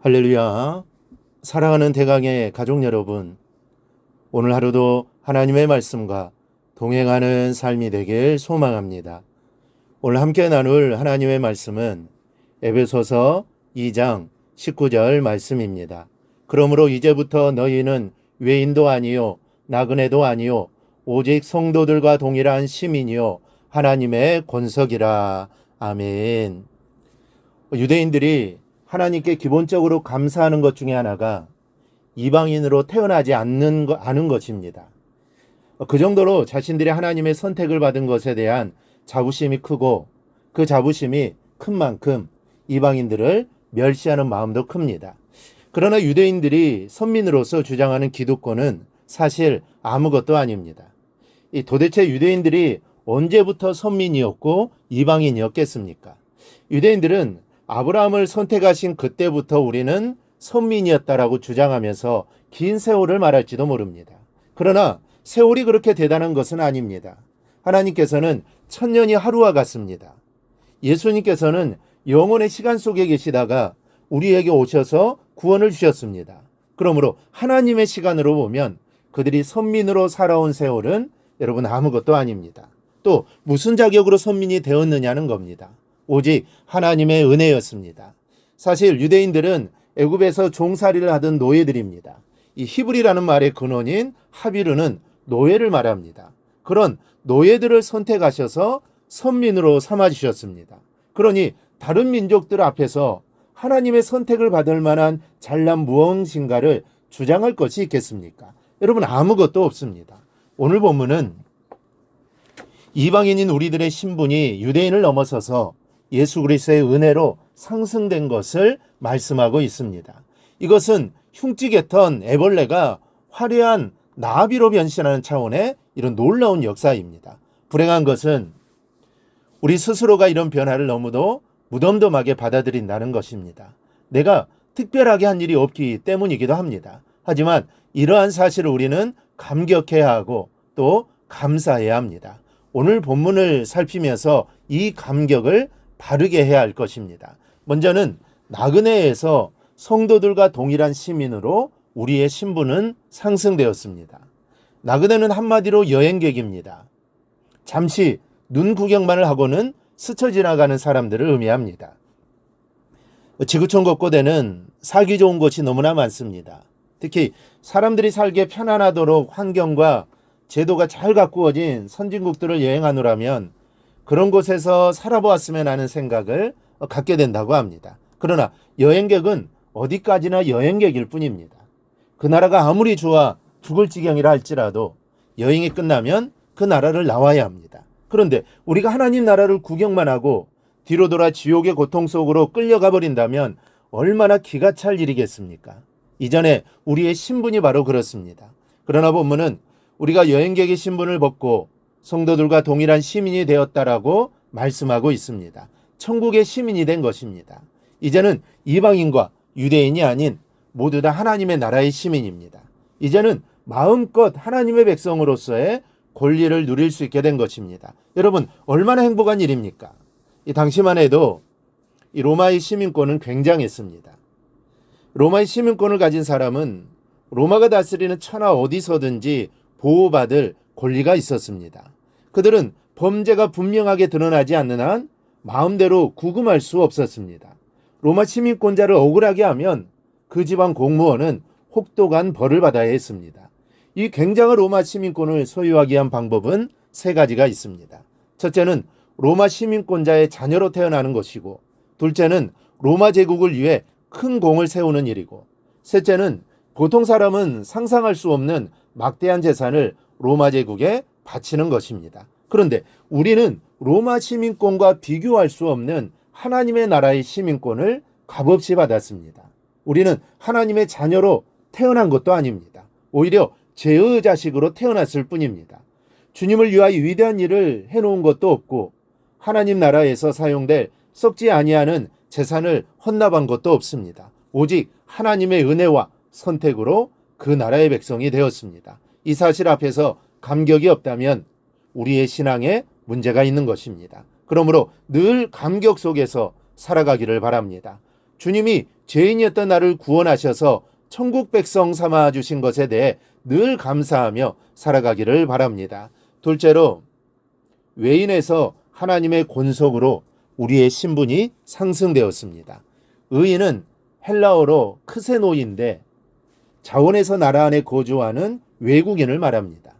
할렐루야. 사랑하는 대강의 가족 여러분. 오늘 하루도 하나님의 말씀과 동행하는 삶이 되길 소망합니다. 오늘 함께 나눌 하나님의 말씀은 에베소서 2장 19절 말씀입니다. 그러므로 이제부터 너희는 외인도 아니요 나그네도 아니요 오직 성도들과 동일한 시민이요 하나님의 권석이라. 아멘. 유대인들이 하나님께 기본적으로 감사하는 것 중에 하나가 이방인으로 태어나지 않는 거, 않은 것입니다. 그 정도로 자신들이 하나님의 선택을 받은 것에 대한 자부심이 크고 그 자부심이 큰 만큼 이방인들을 멸시하는 마음도 큽니다. 그러나 유대인들이 선민으로서 주장하는 기득권은 사실 아무것도 아닙니다. 이 도대체 유대인들이 언제부터 선민이었고 이방인이었겠습니까? 유대인들은 아브라함을 선택하신 그때부터 우리는 선민이었다라고 주장하면서 긴 세월을 말할지도 모릅니다. 그러나 세월이 그렇게 대단한 것은 아닙니다. 하나님께서는 천년이 하루와 같습니다. 예수님께서는 영혼의 시간 속에 계시다가 우리에게 오셔서 구원을 주셨습니다. 그러므로 하나님의 시간으로 보면 그들이 선민으로 살아온 세월은 여러분 아무것도 아닙니다. 또 무슨 자격으로 선민이 되었느냐는 겁니다. 오직 하나님의 은혜였습니다. 사실 유대인들은 애굽에서 종살이를 하던 노예들입니다. 이 히브리라는 말의 근원인 하비르는 노예를 말합니다. 그런 노예들을 선택하셔서 선민으로 삼아 주셨습니다. 그러니 다른 민족들 앞에서 하나님의 선택을 받을 만한 잘난 무엇인가를 주장할 것이 있겠습니까? 여러분 아무것도 없습니다. 오늘 본문은 이방인인 우리들의 신분이 유대인을 넘어서서 예수 그리스도의 은혜로 상승된 것을 말씀하고 있습니다. 이것은 흉찌개턴 애벌레가 화려한 나비로 변신하는 차원의 이런 놀라운 역사입니다. 불행한 것은 우리 스스로가 이런 변화를 너무도 무덤덤하게 받아들인다는 것입니다. 내가 특별하게 한 일이 없기 때문이기도 합니다. 하지만 이러한 사실을 우리는 감격해야 하고 또 감사해야 합니다. 오늘 본문을 살피면서 이 감격을 바르게 해야 할 것입니다. 먼저는 나그네에서 성도들과 동일한 시민으로 우리의 신분은 상승되었습니다. 나그네는 한마디로 여행객입니다. 잠시 눈 구경만을 하고는 스쳐 지나가는 사람들을 의미합니다. 지구촌 곳곳에는 살기 좋은 곳이 너무나 많습니다. 특히 사람들이 살기에 편안하도록 환경과 제도가 잘 가꾸어진 선진국들을 여행하노라면 그런 곳에서 살아보았으면 하는 생각을 갖게 된다고 합니다. 그러나 여행객은 어디까지나 여행객일 뿐입니다. 그 나라가 아무리 좋아 죽을 지경이라 할지라도 여행이 끝나면 그 나라를 나와야 합니다. 그런데 우리가 하나님 나라를 구경만 하고 뒤로 돌아 지옥의 고통 속으로 끌려가 버린다면 얼마나 기가 찰 일이겠습니까? 이전에 우리의 신분이 바로 그렇습니다. 그러나 본문은 우리가 여행객의 신분을 벗고 성도들과 동일한 시민이 되었다라고 말씀하고 있습니다. 천국의 시민이 된 것입니다. 이제는 이방인과 유대인이 아닌 모두 다 하나님의 나라의 시민입니다. 이제는 마음껏 하나님의 백성으로서의 권리를 누릴 수 있게 된 것입니다. 여러분, 얼마나 행복한 일입니까? 이 당시만 해도 이 로마의 시민권은 굉장했습니다. 로마의 시민권을 가진 사람은 로마가 다스리는 천하 어디서든지 보호받을 권리가 있었습니다. 그들은 범죄가 분명하게 드러나지 않는 한 마음대로 구금할 수 없었습니다. 로마 시민권자를 억울하게 하면 그 집안 공무원은 혹독한 벌을 받아야 했습니다. 이 굉장한 로마 시민권을 소유하기 위한 방법은 세 가지가 있습니다. 첫째는 로마 시민권자의 자녀로 태어나는 것이고, 둘째는 로마 제국을 위해 큰 공을 세우는 일이고, 셋째는 보통 사람은 상상할 수 없는 막대한 재산을 로마 제국에 바치는 것입니다. 그런데 우리는 로마 시민권과 비교할 수 없는 하나님의 나라의 시민권을 값없이 받았습니다. 우리는 하나님의 자녀로 태어난 것도 아닙니다. 오히려 죄의 자식으로 태어났을 뿐입니다. 주님을 위하여 위대한 일을 해놓은 것도 없고 하나님 나라에서 사용될 썩지 아니하는 재산을 헌납한 것도 없습니다. 오직 하나님의 은혜와 선택으로 그 나라의 백성이 되었습니다. 이 사실 앞에서 감격이 없다면 우리의 신앙에 문제가 있는 것입니다. 그러므로 늘 감격 속에서 살아가기를 바랍니다. 주님이 죄인이었던 나를 구원하셔서 천국 백성 삼아 주신 것에 대해 늘 감사하며 살아가기를 바랍니다. 둘째로 외인에서 하나님의 권속으로 우리의 신분이 상승되었습니다. 의인은 헬라어로 크세노인데 자원에서 나라 안에 거주하는 외국인을 말합니다.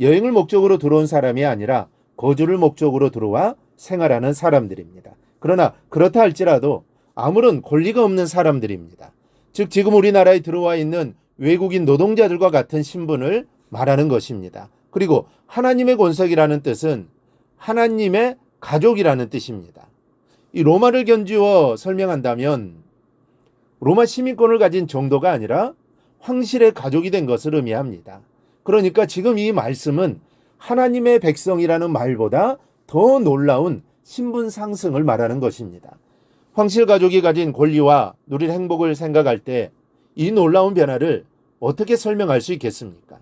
여행을 목적으로 들어온 사람이 아니라 거주를 목적으로 들어와 생활하는 사람들입니다. 그러나 그렇다 할지라도 아무런 권리가 없는 사람들입니다. 즉 지금 우리나라에 들어와 있는 외국인 노동자들과 같은 신분을 말하는 것입니다. 그리고 하나님의 권석이라는 뜻은 하나님의 가족이라는 뜻입니다. 이 로마를 견주어 설명한다면 로마 시민권을 가진 정도가 아니라 황실의 가족이 된 것을 의미합니다. 그러니까 지금 이 말씀은 하나님의 백성이라는 말보다 더 놀라운 신분 상승을 말하는 것입니다. 황실 가족이 가진 권리와 누릴 행복을 생각할 때 이 놀라운 변화를 어떻게 설명할 수 있겠습니까?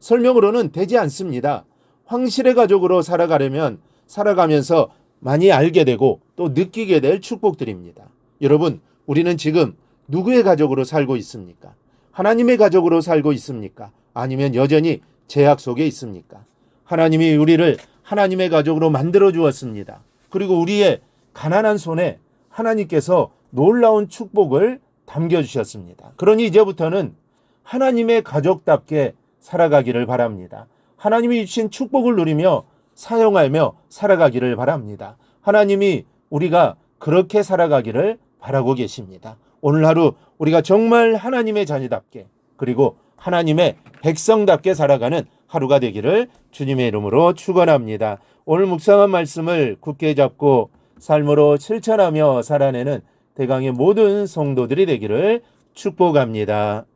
설명으로는 되지 않습니다. 황실의 가족으로 살아가려면 살아가면서 많이 알게 되고 또 느끼게 될 축복들입니다. 여러분, 우리는 지금 누구의 가족으로 살고 있습니까? 하나님의 가족으로 살고 있습니까? 아니면 여전히 제약 속에 있습니까? 하나님이 우리를 하나님의 가족으로 만들어 주었습니다. 그리고 우리의 가난한 손에 하나님께서 놀라운 축복을 담겨 주셨습니다. 그러니 이제부터는 하나님의 가족답게 살아가기를 바랍니다. 하나님이 주신 축복을 누리며 사용하며 살아가기를 바랍니다. 하나님이 우리가 그렇게 살아가기를 바라고 계십니다. 오늘 하루 우리가 정말 하나님의 자녀답게 그리고 하나님의 백성답게 살아가는 하루가 되기를 주님의 이름으로 축원합니다. 오늘 묵상한 말씀을 굳게 잡고 삶으로 실천하며 살아내는 대강의 모든 성도들이 되기를 축복합니다.